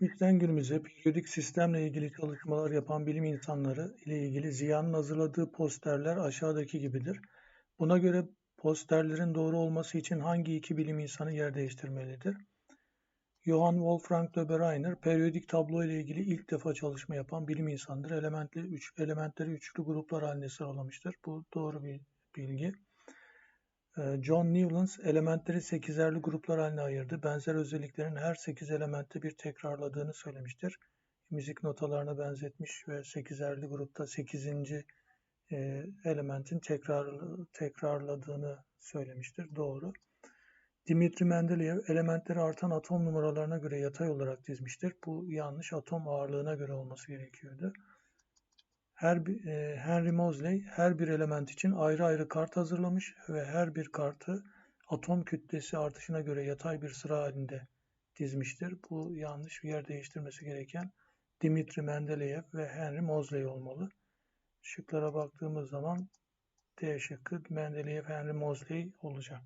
Geçmişten günümüze periyodik sistemle ilgili çalışmalar yapan bilim insanları ile ilgili Ziya'nın hazırladığı posterler aşağıdaki gibidir. Buna göre posterlerin doğru olması için hangi iki bilim insanı yer değiştirmelidir? Johann Wolfgang Dobereiner, periyodik tablo ile ilgili ilk defa çalışma yapan bilim insanıdır. Elementli, üç, elementleri üçlü gruplar halinde sıralamıştır. Bu doğru bir bilgi. Ee, John Newlands elementleri sekizerli gruplar haline ayırdı. Benzer özelliklerin her sekiz elementte bir tekrarladığını söylemiştir. Müzik notalarına benzetmiş ve sekizerli grupta sekizinci e, elementin tekrar tekrarladığını söylemiştir. Doğru. Dimitri Mendeleev elementleri artan atom numaralarına göre yatay olarak dizmiştir. Bu yanlış atom ağırlığına göre olması gerekiyordu. Her, e, Henry Moseley her bir element için ayrı ayrı kart hazırlamış ve her bir kartı atom kütlesi artışına göre yatay bir sıra halinde dizmiştir. Bu yanlış yer değiştirmesi gereken Dimitri Mendeleev ve Henry Moseley olmalı. Şıklara baktığımız zaman D şıkkı Mendeleev Henry Moseley olacak.